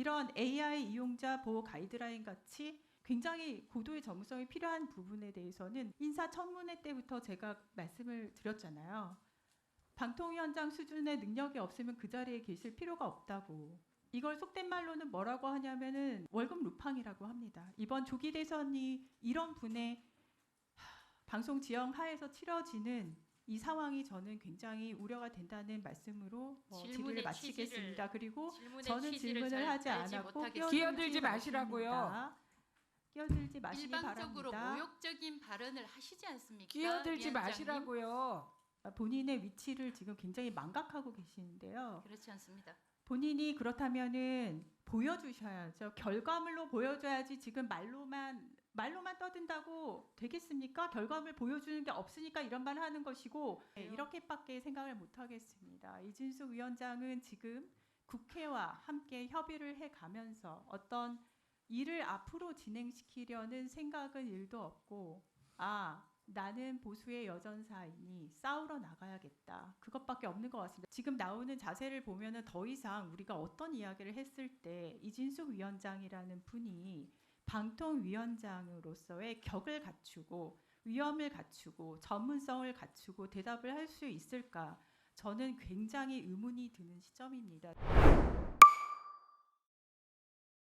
이런 AI 이용자 보호 가이드라인 같이 굉장히 고도의 전문성이 필요한 부분에 대해서는 인사청문회 때부터 제가 말씀을 드렸잖아요. 방통위원장 수준의 능력이 없으면 그 자리에 계실 필요가 없다고. 이걸 속된 말로는 뭐라고 하냐면은 월급 루팡이라고 합니다. 이번 조기 대선이 이런 분의 하, 방송 지형 하에서 치러지는 이 상황이 저는 굉장히 우려가 된다는 말씀으로 어, 질문의 질의를 마치겠습니다. 그리고 질문의 저는 취지를 질문을 잘 하지 않았고. 끼어들지 마시라고요. 끼어들지 마시기 일방적으로 바랍니다. 모욕적인 발언을 하시지 않습니까? 끼어들지 위원장님? 마시라고요. 본인의 위치를 지금 굉장히 망각하고 계시는데요. 그렇지 않습니다. 본인이 그렇다면은 보여주셔야죠. 결과물로 보여줘야지 지금 말로만 말로만 떠든다고 되겠습니까? 결과물 보여주는 게 없으니까 이런 말 하는 것이고 네, 이렇게밖에 생각을 못 하겠습니다. 이진숙 위원장은 지금 국회와 함께 협의를 해 가면서 어떤 일을 앞으로 진행시키려는 생각은 일도 없고 아 나는 보수의 여전사이니 싸우러 나가야겠다. 그것밖에 없는 것 같습니다. 지금 나오는 자세를 보면은 더 이상 우리가 어떤 이야기를 했을 때 이진숙 위원장이라는 분이 방통위원장으로서의 격을 갖추고 위엄을 갖추고 전문성을 갖추고 대답을 할 수 있을까? 저는 굉장히 의문이 드는 시점입니다.